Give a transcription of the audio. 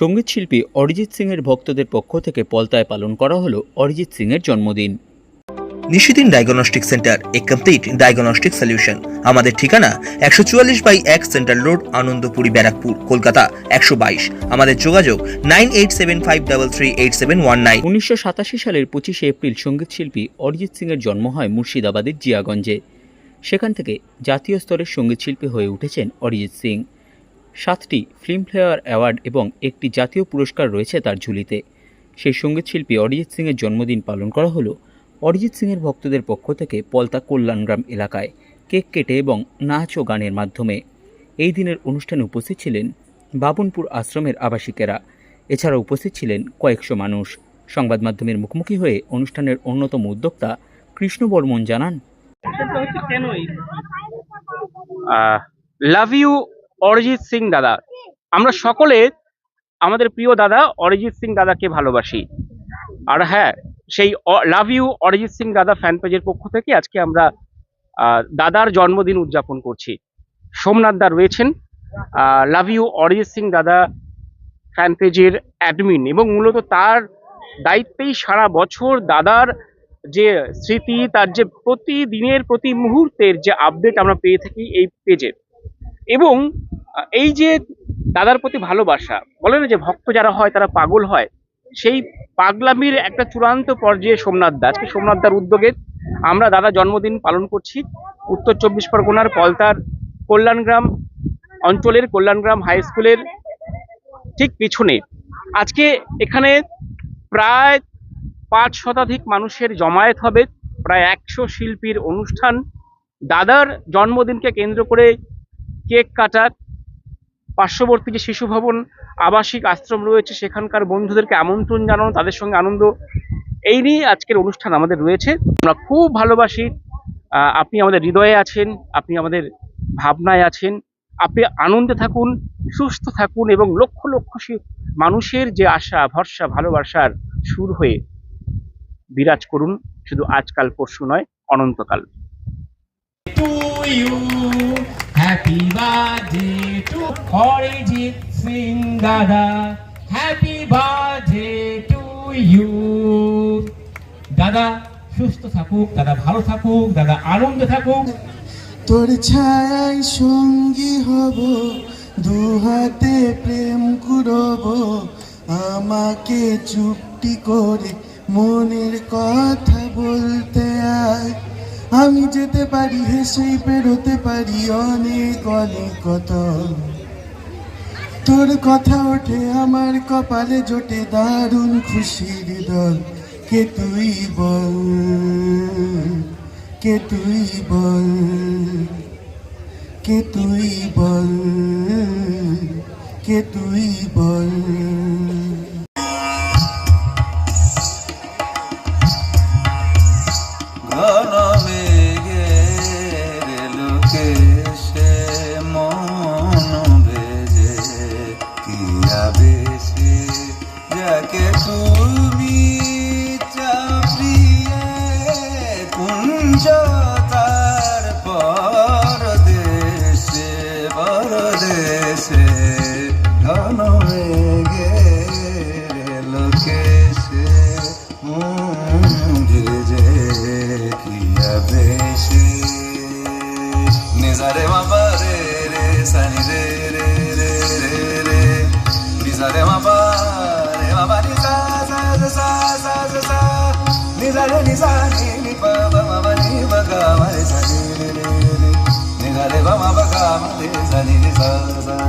সংগীত শিল্পী অরিজিৎ সিংয়ের ভক্তদের পক্ষ থেকে পলতায় পালন করা হলো অরিজিৎ সিংয়ের জন্মদিন। নিশিদিন ডায়াগনস্টিক সেন্টার এ কমপ্লিট ডায়াগনস্টিক সলিউশন আমাদের ঠিকানা একশো চুয়াল্লিশ বাই এক সেন্ট্রাল রোড আনন্দপুরি ব্যারাকপুর কলকাতা একশো বাইশ। আমাদের যোগাযোগ nine eight seven five double three eight seven one nine. উনিশশো সাতাশি সালের পঁচিশে এপ্রিল সংগীত শিল্পী অরিজিৎ সিংয়ের জন্ম হয় মুর্শিদাবাদের জিয়াগঞ্জে। সেখান থেকে জাতীয় স্তরের সংগীত শিল্পী হয়ে উঠেছেন অরিজিৎ সিং। সাতটি ফিল্মফেয়ার অ্যাওয়ার্ড এবং একটি জাতীয় পুরস্কার রয়েছে তার ঝুলিতে। সেই সংগীত শিল্পী অরিজিৎ সিংয়ের জন্মদিন পালন করা হলো অরিজিৎ সিংয়ের ভক্তদের পক্ষ থেকে পলতা কল্যাণগ্রাম এলাকায় কেক কেটে এবং নাচ ও গানের মাধ্যমে। এই দিনের অনুষ্ঠানে উপস্থিত ছিলেন বাবনপুর আশ্রমের আবাসিকেরা। এছাড়া উপস্থিত ছিলেন কয়েকশো মানুষ। সংবাদ মাধ্যমের মুখোমুখি হয়ে অনুষ্ঠানের অন্যতম উদ্যোক্তা কৃষ্ণ বর্মন জানান। লাভ ইউ অরিজিৎ সিং দাদা। আমরা সকলে আমাদের প্রিয় দাদা অরিজিৎ সিং দাদাকে ভালোবাসি। আর হ্যাঁ সেই লাভ ইউ অরিজিৎ সিং দাদা ফ্যান পেজের পক্ষ থেকে আজকে আমরা দাদার জন্মদিন উদযাপন করছি। সোমনাথ দা রয়েছেন লাভ ইউ অরিজিৎ সিং দাদা ফ্যান পেজের অ্যাডমিন এবং মূলত তার দায়িত্বেই সারা বছর দাদার যে স্মৃতি, তার যে প্রতিদিনের, প্রতি মুহূর্তের যে আপডেট আমরা পেয়ে থাকি এই পেজে এবং এই যে দাদার প্রতি ভালোবাসা বলে না যে ভক্ত যারা হয় তারা পাগল হয়, সেই পাগলামির একটা চূড়ান্ত পর্যায়ে সোমনাথ দা। আজকে সোমনাথ দার উদ্যোগে আমরা দাদা জন্মদিন পালন করছি। উত্তর চব্বিশ পরগনার পলতার কল্যাণগ্রাম অঞ্চলের কল্যাণগ্রাম হাই স্কুলের ঠিক পিছনে। আজকে এখানে প্রায় পাঁচ শতাধিক মানুষের জমায়েত হবে, প্রায় একশো শিল্পীর অনুষ্ঠান। দাদার জন্মদিনকে কেন্দ্র করে কেক কাটা পার্শ্ববর্তী যে শিশু ভবন, আবাসিক আশ্রম রয়েছে, সেখানকার বন্ধুদেরকে আমন্ত্রণ জানানো, তাদের সঙ্গে আনন্দ, এই নিয়ে আজকের অনুষ্ঠান আমাদের রয়েছে। আমরা খুব ভালোবাসি আপনি আমাদের হৃদয়ে আছেন, আপনি আমাদের ভাবনায় আছেন, আপনি আনন্দে থাকুন, সুস্থ থাকুন এবং লক্ষ লক্ষ মানুষের যে আশা, ভরসা, ভালোবাসার সুর হয়ে বিরাজ করুন, শুধু আজকাল পরশু নয়, অনন্তকাল। Happy birthday to Orijit Singh, Dada. Happy birthday to you. দাদা সুস্থ থাকুক দাদা ভালো থাকুক দাদা আনন্দে থাকুক তোর ছায়ায় সঙ্গী হব, দু হাতে প্রেম কুড়ব আমাকে চুপটি করে মনের কথা বলতে আয় আমি যেতে পারি হেসেই পেরোতে পারি, অনেক অনেক কত তোর কথা ওঠে, আমার কপালে জোটে দারুণ খুশির দল। কে তুই বল? কে তুই বল? কে তুই বল? কে তুই বল? লোকেশে মন ভেজে কিয়া বেশে নিজারে বাবা রে রে সানি রে রে রে রে রে নিজারে বাবা রে বাবা নিজা সা সা সা সা সা নিজারে নিজা নি নি পা বা মা বা নি বা গা মা রে সা নি রে রে রে নিজারে বা মা বা গা মা রে সা নি রে সা সা সা সা